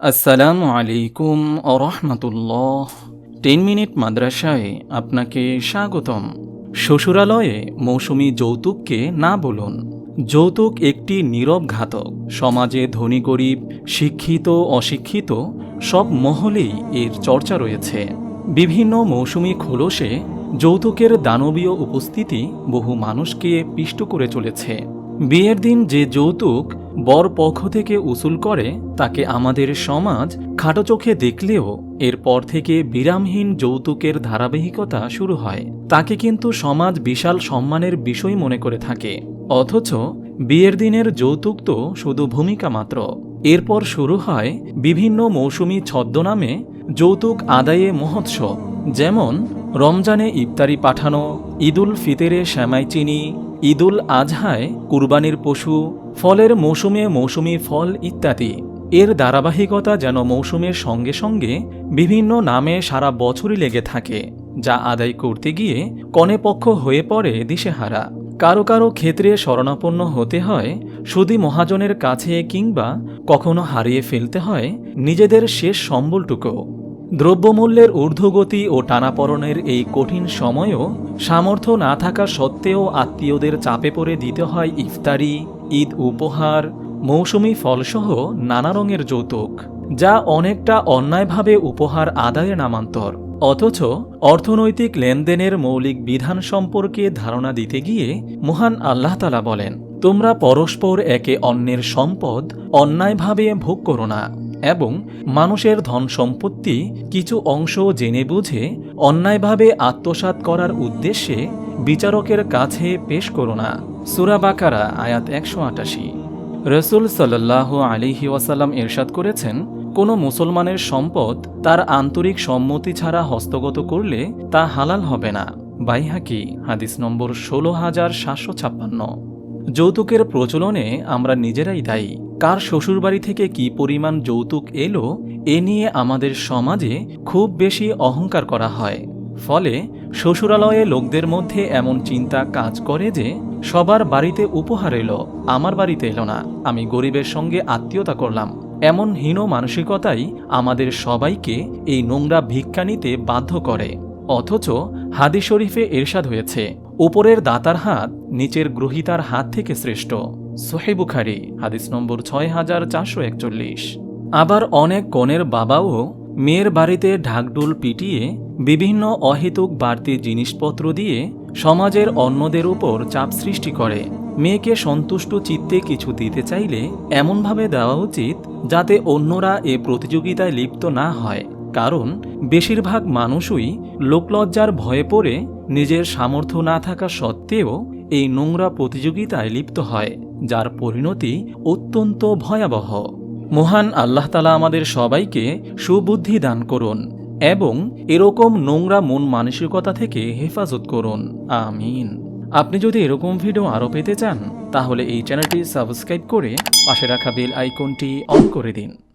আসসালামু আলাইকুম আরহামতুল্লাহ ten minute মাদ্রাসায় আপনাকে স্বাগতম। শ্বশুরালয়ে মৌসুমি যৌতুককে না বলুন। যৌতুক একটি নীরব ঘাতক। সমাজে ধনী গরিব, শিক্ষিত, অশিক্ষিত, সব মহলেই এর চর্চা রয়েছে। বিভিন্ন মৌসুমি খোলসে যৌতুকের দানবীয় উপস্থিতি বহু মানুষকে পিষ্ট করে চলেছে। বিয়ের দিন যে যৌতুক বর পক্ষ থেকে উসুল করে, তাকে আমাদের সমাজ খাটো চোখে দেখলেও এরপর থেকে বিরামহীন যৌতুকের ধারাবাহিকতা শুরু হয়। তাকে কিন্তু সমাজ বিশাল সম্মানের বিষয় মনে করে থাকে। অথচ বিয়ের দিনের যৌতুক তো শুধু ভূমিকা মাত্র। এরপর শুরু হয় বিভিন্ন মৌসুমি ছদ্মনামে যৌতুক আদায়ে মহোৎসব। যেমন রমজানে ইফতারি পাঠানো, ঈদুল ফিতরে শ্যামাই চিনি ঈদুল আজহায়, কুরবানির পশু, ফলের মৌসুমে মৌসুমি ফল ইত্যাদি। এর ধারাবাহিকতা যেন মৌসুমের সঙ্গে সঙ্গে বিভিন্ন নামে সারা বছরই লেগে থাকে, যা আদায় করতে গিয়ে কনেপক্ষ হয়ে পড়ে দিশেহারা। কারও কারও ক্ষেত্রে শরণাপন্ন হতে হয়, সুদী মহাজনের কাছে কিংবা কখনো হারিয়ে ফেলতে হয় নিজেদের শেষ সম্বলটুকু। দ্রব্যমূল্যের ঊর্ধ্বগতি ও টানাপড়নের এই কঠিন সময়ও সামর্থ্য না থাকা সত্ত্বেও আত্মীয়দের চাপে পড়ে দিতে হয় ইফতারি, ঈদ উপহার, মৌসুমি ফলসহ নানা রঙের যৌতুক, যা অনেকটা অন্যায়ভাবে উপহার আদায়ের নামান্তর। অথচ অর্থনৈতিক লেনদেনের মৌলিক বিধান সম্পর্কে ধারণা দিতে গিয়ে মহান আল্লাহতালা বলেন, তোমরা পরস্পর একে অন্যের সম্পদ অন্যায়ভাবে ভোগ করো না। এবং মানুষের ধন সম্পত্তি কিছু অংশ জেনে বুঝে অন্যায়ভাবে আত্মসাৎ করার উদ্দেশ্যে বিচারকের কাছে পেশ করো না। সুরাবাকারা আয়াত একশো আটাশি। রসুল সাল্লাহ আলিহি ওয়াসাল্লাম এরশাদ করেছেন, কোনো মুসলমানের সম্পদ তার আন্তরিক সম্মতি ছাড়া হস্তগত করলে তা হালাল হবে না। বাইহাকি, হাদিস নম্বর ষোলো হাজার সাতশো ছাপ্পান্ন। যৌতুকের প্রচলনে আমরা নিজেরাই দায়ী। কার শ্বশুরবাড়ি থেকে কি পরিমাণ যৌতুক এলো, এ নিয়ে আমাদের সমাজে খুব বেশি অহংকার করা হয়। ফলে শ্বশুরালয়ে লোকদের মধ্যে এমন চিন্তা কাজ করে যে, সবার বাড়িতে উপহার এলো, আমার বাড়িতে এলো না, আমি গরিবের সঙ্গে আত্মীয়তা করলাম। এমন হীন মানসিকতাই আমাদের সবাইকে এই নোংরা ভিক্ষা নিতে বাধ্য করে। অথচ হাদি শরীফে এরশাদ হয়েছে, উপরের দাতার হাত নিচের গ্রহিতার হাত থেকে শ্রেষ্ঠ। সোহেবুখারি হাদিস নম্বর ছয় হাজার চারশো একচল্লিশ। আবার অনেক কনের বাবাও মেয়ের বাড়িতে ঢাকডোল পিটিয়ে বিভিন্ন অহেতুক বাড়তি জিনিসপত্র দিয়ে সমাজের অন্যদের উপর চাপ সৃষ্টি করে। মেয়েকে সন্তুষ্ট চিত্তে কিছু দিতে চাইলে এমনভাবে দেওয়া উচিত যাতে অন্যরা এ প্রতিযোগিতায় লিপ্ত না হয়। কারণ বেশিরভাগ মানুষই লোকলজ্জার ভয়ে পড়ে নিজের সামর্থ্য না থাকা সত্ত্বেও এই নোংরা প্রতিযোগিতায় লিপ্ত হয়, যার পরিণতি অত্যন্ত ভয়াবহ। মহান আল্লাহ তালা আমাদের সবাইকে সুবুদ্ধি দান করুন এবং এরকম নোংরা মন মানসিকতা থেকে হেফাজত করুন। আমিন। আপনি যদি এরকম ভিডিও আরও পেতে চান, তাহলে এই চ্যানেলটি সাবস্ক্রাইব করে পাশে রাখা বেল আইকনটি অন করে দিন।